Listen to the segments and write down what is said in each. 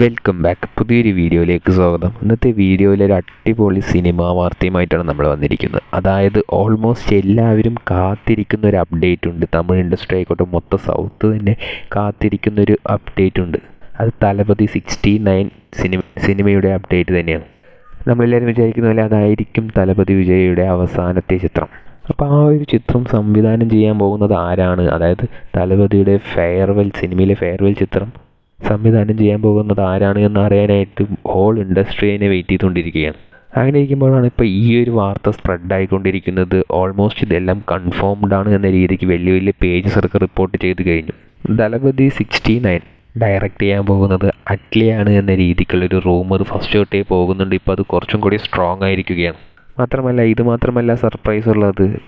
Welcome back പുതിയൊരു വീഡിയോയിലേക്ക് സ്വാഗതം. ഇന്നത്തെ വീഡിയോയിൽ ഒരു അടിപൊളി സിനിമാ വാർത്തയുമായിട്ടാണ് നമ്മൾ വന്നിരിക്കുന്നത്. അതായത് ഓൾമോസ്റ്റ് എല്ലാവരും കാത്തിരിക്കുന്ന ഒരു അപ്ഡേറ്റ് ഉണ്ട്. തമിഴ് ഇൻഡസ്ട്രി ആയിക്കോട്ടെ മൊത്തം സൗത്ത് തന്നെ കാത്തിരിക്കുന്ന ഒരു അപ്ഡേറ്റ് ഉണ്ട്. അത് തലപതി സിക്സ്റ്റി നയൻ സിനിമ സിനിമയുടെ അപ്ഡേറ്റ് തന്നെയാണ്. നമ്മളെല്ലാവരും വിചാരിക്കുന്ന പോലെ അതായിരിക്കും തലപതി വിജയയുടെ അവസാനത്തെ ചിത്രം. അപ്പോൾ ആ ഒരു ചിത്രം സംവിധാനം ചെയ്യാൻ പോകുന്നത് ആരാണ്? അതായത് തലപതിയുടെ ഫെയർവെൽ സിനിമയിലെ ഫെയർവെൽ ചിത്രം. സംവിധാനം ചെയ്യാൻ പോകുന്നത് ആരാണ് എന്ന് അറിയാനായിട്ട് ഹോൾ ഇൻഡസ്ട്രീനെ വെയിറ്റ് ചെയ്തുകൊണ്ടിരിക്കുകയാണ്. അങ്ങനെ ഇരിക്കുമ്പോഴാണ് ഇപ്പോൾ ഈ ഒരു വാർത്ത സ്പ്രെഡ് ആയിക്കൊണ്ടിരിക്കുന്നത്. ഓൾമോസ്റ്റ് ഇതെല്ലാം കൺഫേംഡ് ആണ് എന്ന രീതിക്ക് വലിയ വലിയ പേജസ് ഒക്കെ റിപ്പോർട്ട് ചെയ്ത് കഴിഞ്ഞു. ദളപതി സിക്സ്റ്റി നയൻ ഡയറക്റ്റ് ചെയ്യാൻ പോകുന്നത് അറ്റ്ലിയാണ് എന്ന രീതിക്കുള്ളൊരു റൂമർ ഫസ്റ്റ് തൊട്ടേ പോകുന്നുണ്ട്. ഇപ്പോൾ അത് കുറച്ചും കൂടി സ്ട്രോങ് ആയിരിക്കുകയാണ്. മാത്രമല്ല ഇത് മാത്രമല്ല സർപ്രൈസ് ഉള്ളത്.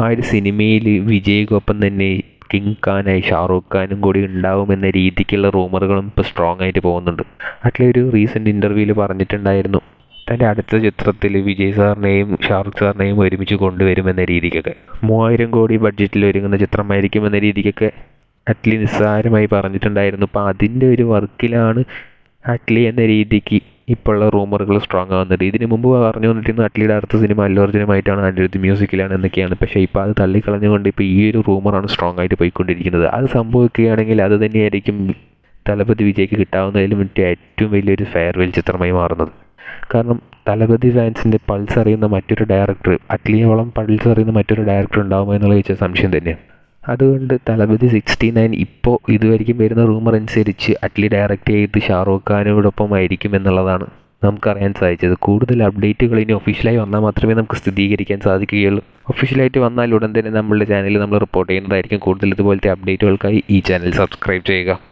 ആ ഒരു സിനിമയിൽ വിജയ്ക്കൊപ്പം തന്നെ കിങ് ഖാനായി ഷാറൂഖ് ഖാനും കൂടി ഉണ്ടാവുമെന്ന രീതിക്കുള്ള റൂമറുകളും ഇപ്പോൾ സ്ട്രോങ് ആയിട്ട് പോകുന്നുണ്ട്. അറ്റ്ലി ഒരു റീസെന്റ് ഇന്റർവ്യൂവിൽ പറഞ്ഞിട്ടുണ്ടായിരുന്നു. തന്റെ അടുത്ത ചിത്രത്തിൽ വിജയ് സാറിനെയും ഷാറുഖ് സാറിനെയും ഒരുമിച്ച് കൊണ്ടുവരുമെന്ന രീതിക്കൊക്കെ. മൂവായിരം കോടി ബഡ്ജറ്റിൽ ഒരുങ്ങുന്ന ചിത്രമായിരിക്കും എന്ന രീതിക്കൊക്കെ അറ്റ്ലി നിസ്സാരമായി പറഞ്ഞിട്ടുണ്ടായിരുന്നു. അപ്പോൾ അതിന്റെ ഒരു വർക്കിലാണ് അറ്റ്ലി എന്ന രീതിക്ക് ഇപ്പോൾ ഉള്ള റൂമറുകൾ സ്ട്രോങ് ആവുന്നത് ഇതിന് മുമ്പ് പറഞ്ഞു വന്നിട്ടിരുന്ന അറ്റ്ലിയുടെ അടുത്ത സിനിമ അല്ലു അർജുനുമായിട്ടാണ് അനിരുദ്ധ് മ്യൂസിക്കിലാണ് എന്നൊക്കെയാണ്. പക്ഷേ ഇപ്പോൾ അത് തള്ളിക്കളഞ്ഞുകൊണ്ട് ഇപ്പോൾ ഈ ഒരു റൂമറാണ് സ്ട്രോങ് ആയിട്ട് പോയിക്കൊണ്ടിരിക്കുന്നത്. അത് സംഭവിക്കുകയാണെങ്കിൽ അത് തന്നെയായിരിക്കും തലപതി വിജയ്ക്ക് കിട്ടാവുന്നതിലും ഏറ്റവും വലിയൊരു ഫെയർവെൽ ചിത്രമായി മാറുന്നത്. കാരണം തലപതി ഫാൻസിന്റെ പൾസ് അറിയുന്ന മറ്റൊരു ഡയറക്ടർ അറ്റ്ലിയോളം പൾസ് അറിയുന്ന മറ്റൊരു ഡയറക്ടർ ഉണ്ടാകുമോ എന്നുള്ള ചോദിച്ച സംശയം തന്നെയാണ്. അതുകൊണ്ട് തലപതി സിക്സ്റ്റി നയൻ ഇപ്പോൾ ഇതുവരെയും വരുന്ന റൂമർ അനുസരിച്ച് അറ്റ്ലി ഡയറക്റ്റ് ചെയ്ത് ഷാറൂഖ് ഖാനോടൊപ്പം ആയിരിക്കും എന്നുള്ളതാണ് നമുക്കറിയാൻ സാധിച്ചത്. കൂടുതൽ അപ്ഡേറ്റുകൾ ഇനി ഒഫീഷ്യലായി വന്നാൽ മാത്രമേ നമുക്ക് സ്ഥിരീകരിക്കാൻ സാധിക്കുകയുള്ളൂ. ഒഫീഷ്യലായിട്ട് വന്നാൽ ഉടൻ തന്നെ നമ്മളുടെ ചാനലിൽ നമ്മൾ റിപ്പോർട്ട് ചെയ്യുന്നതായിരിക്കും കൂടുതൽ ഇതുപോലത്തെ അപ്ഡേറ്റുകൾക്കായി ഈ ചാനൽ സബ്സ്ക്രൈബ് ചെയ്യുക.